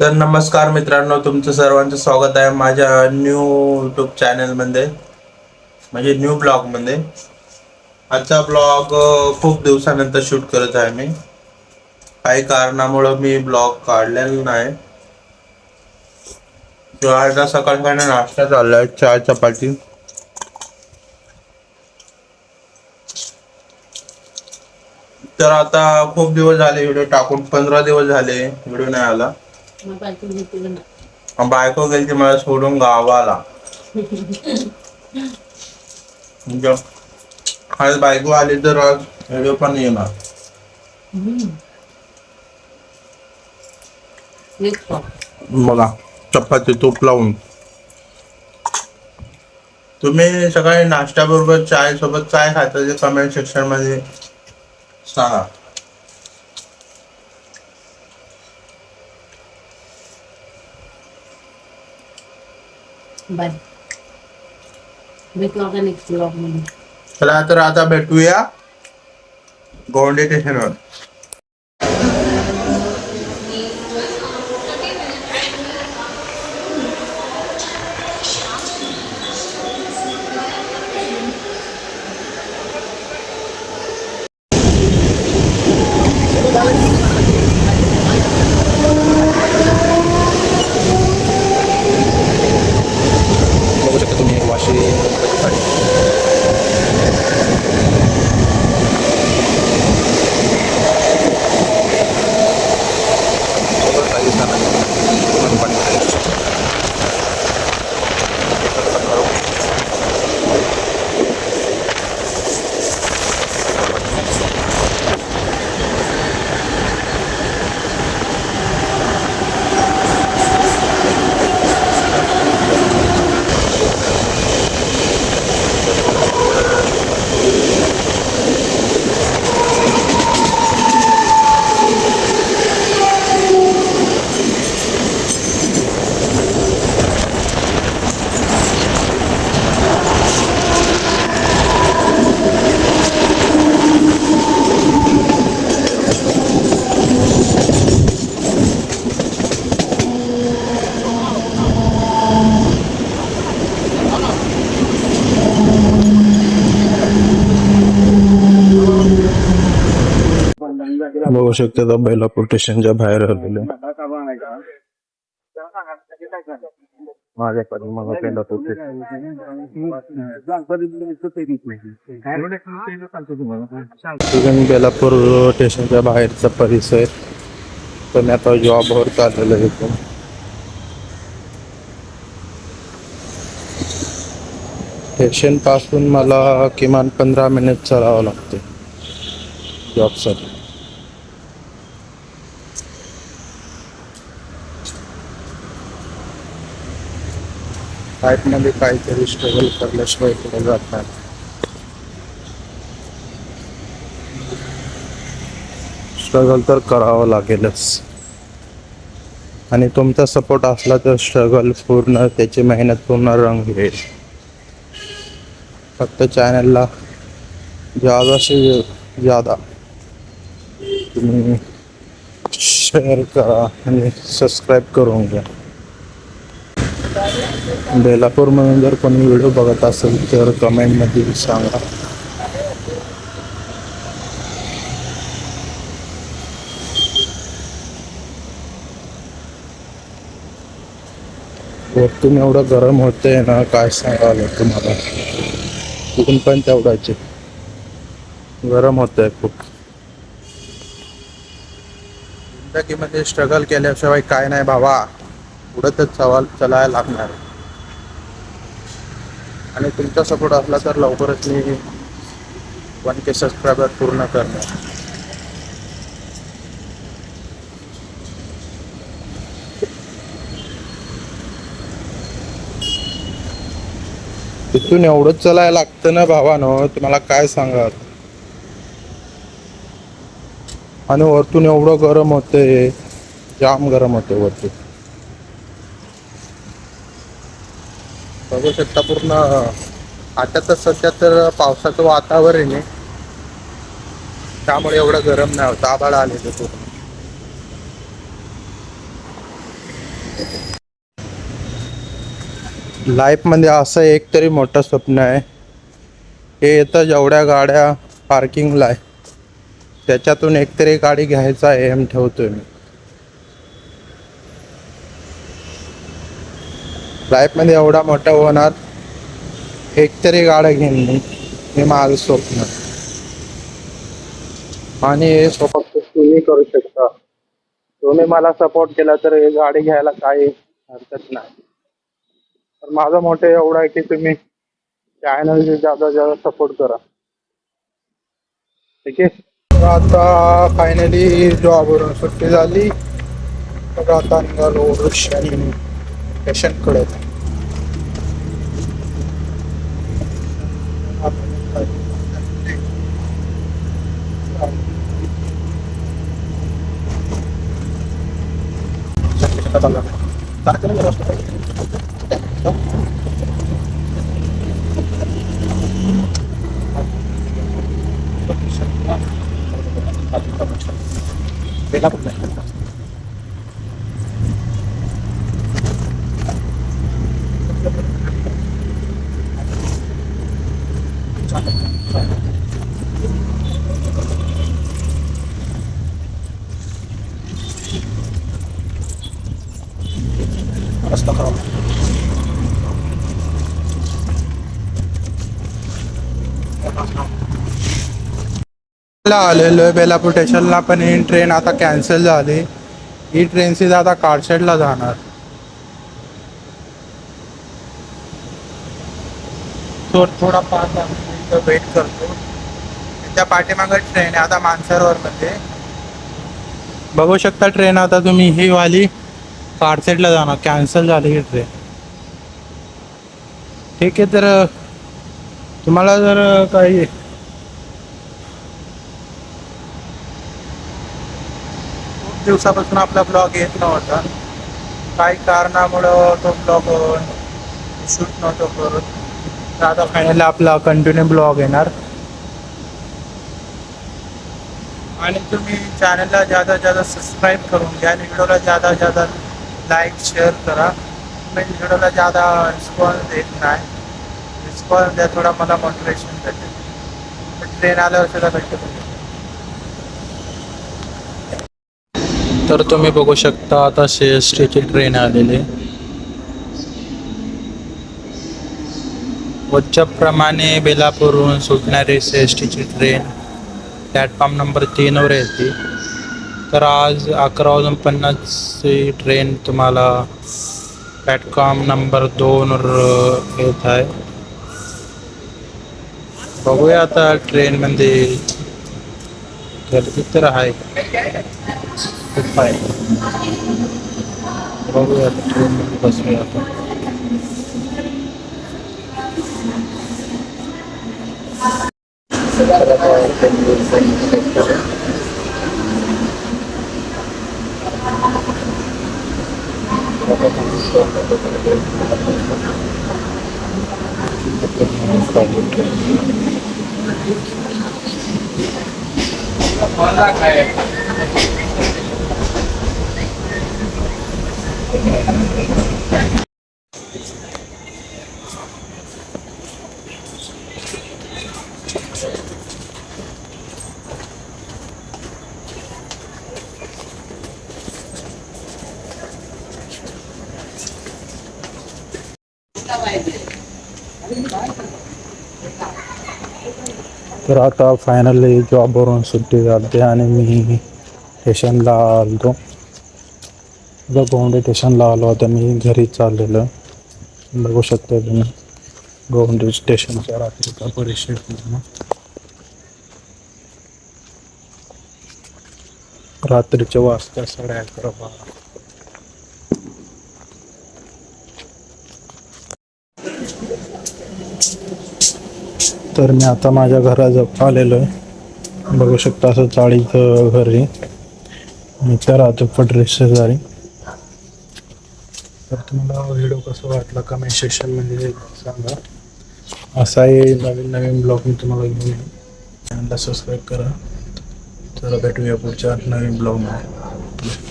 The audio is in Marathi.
तर नमस्कार मित्रांनो तुमचं सर्वांचं स्वागत आहे माझ्या न्यू यूट्यूब चॅनलमध्ये म्हणजे न्यू ब्लॉगमध्ये आजचा ब्लॉग खूप दिवसानंतर शूट करत आहे मी. काही कारणामुळं मी ब्लॉग काढलेला नाही. तो आता सकाळकडे नाश्ता चाललाय चहा चपाती. तर आता खूप दिवस झाले व्हिडिओ टाकून. पंधरा दिवस झाले व्हिडिओ नाही आला. बायको गेली मला सोडून गावाला. म्हणजे आज बायको आली तर आज व्हिडिओ पण येणार. बघा चपाती तूप लावून. तुम्ही सकाळी नाश्ता बरोबर चाय सोबत चाय खाता ते कमेंट सेक्शनमध्ये सांगा. बाय. भेटू आता नेक्स्ट ब्लॉगमध्ये. चला तर आता भेटूया. गोंडे स्टेशनवर बघू शकता तुम्ही वाशी बघू शकता आता बैलापूर स्टेशनच्या बाहेर मग बेलापूर स्टेशन बेलापूर स्टेशनच्या बाहेरचा परिसर. पण आता जॉबवर चाललेलं आहे इथून स्टेशनपासून मला किमान पंधरा मिनिट चालावं लागते. जॉबसाठी मध्ये काहीतरी स्ट्रगल करल्याशिवाय पुढे जात नाही स्ट्रगल तर करावं लागेलच. आणि तुमचा सपोर्ट असला तर स्ट्रगल पूर्ण त्याची मेहनत पूर्ण रंग घेईल फक्त चॅनलला ज्यादा ज्यादा तुम्ही शेअर करा आणि सबस्क्राईब करून घ्या. बेलापूरमधून जर कोणी व्हिडिओ बघत असेल तर कमेंटमध्ये सांगा. वरतून एवढं गरम होतंय ना काय सांगावं तुम्हाला तिथून पण तेवढाचे गरम होतंय खूप. जिंदगीमध्ये स्ट्रगल केल्याशिवाय काय नाही बाबा. पुढं तर सवाल चलायला लागणार आणि तुमचा सपोर्ट असला तर लवकरच मी वन के सबस्क्रायबर पूर्ण करणार. तिथून एवढंच चलायला लागतं ना भावानं? तुम्हाला काय सांगा आणि वरतून एवढं गरम होतंय जाम गरम होते वरतून. बघू शकता पूर्ण आता तर सध्या तर पावसाचं वातावरण आहे. त्यामुळे एवढं गरम नाही होत आभाळ आलेलं पूर्ण. लाईफमध्ये असं एक तरी मोठं स्वप्न आहे. हे येतं जेवढ्या गाड्या पार्किंगला आहे. त्याच्यातून एकतरी गाडी घ्यायचा एम ठेवतोय मी. लाईफमध्ये एवढा मोठा होणार एक तरी गाड्या घेईन मी. हे माझं स्वप्न. आणि हे स्वप्न तुम्ही करू शकता. तुम्ही मला सपोर्ट केला तर हे गाडी घ्यायला काही हरकत नाही. तर माझं मोठं एवढं आहे की तुम्ही चॅनल जादा जादा सपोर्ट करा. ठीक आहे? आता फायनली जॉबवरून सुट्टी झाली. तर आता निघालो পেশেন্ট করে দেয় তার জন্য ला आलेलो आहे. बेलापूर स्टेशनला पण ही ट्रेन आता कॅन्सल झाली. ही ट्रेन सीधा आता कारशेडला जाणार. थोड थोडा पाच दहा वेट करतो. त्या पाठीमागे ट्रेन आहे आता मानसरोवर मध्ये बघू शकता ट्रेन आता तुम्ही ही वाली कारशेडला जाणार. कॅन्सल झाली ही ट्रेन ठीक आहे तर तुम्हाला जर काही दिवसापासून आपला ब्लॉग येत नव्हता. काही कारणामुळं तो ब्लॉग शूट नव्हतो करत. तर आता फायनली आपला कंटिन्यू ब्लॉग येणार. आणि तुम्ही चॅनलला जादा जादा सबस्क्राईब करून घ्या. आणि व्हिडिओला जादा जादा लाईक शेअर करा. मी व्हिडिओला जादा रिस्पॉन्स देत नाही. रिस्पॉन्स द्या थोडा मला मोटिवेशन भेटेल. ट्रेन आल्यावर सुद्धा भेटतो. तर तुम्ही बघू शकता आता सी एस टीची ट्रेन आलेली. प्रमाणे बेलापूरहून सुटणारी सी एस टीची ट्रेन प्लॅटफॉर्म नंबर तीनवर येते. तर आज अकरा वाजून पन्नासची ट्रेन तुम्हाला प्लॅटफॉर्म नंबर दोनवर येत आहे. बघूया आता ट्रेनमध्ये गर्दी तर आहे. खूप आहे बघूया आता ट्रेनमध्ये बसूया आपण तर आता फायनली जॉबवरून सुट्टी झाली आणि मी स्टेशनला आलो इथं गोंडे स्टेशनला आलो आता मी घरी चाललेलं. बघू शकता तुम्ही. गोंडे स्टेशनच्या रात्रीचा परिषद रात्रीच्या रात्रीचे वाजता साडे अकरा बारा तर मी आता माझ्या घराजवळ आलेलो आहे. बघू शकता असं चाळीचं घर आहे. मी तर राहतो पटरी शेजारी तर तुम्हाला व्हिडिओ कसं वाटला? कमेंट सेक्शनमध्ये सांगा. असा हे नवीन नवीन ब्लॉग मी तुम्हाला घेऊन येईन. चॅनलला सबस्क्राईब करा. तर भेटूया पुढच्या नवीन ब्लॉगमध्ये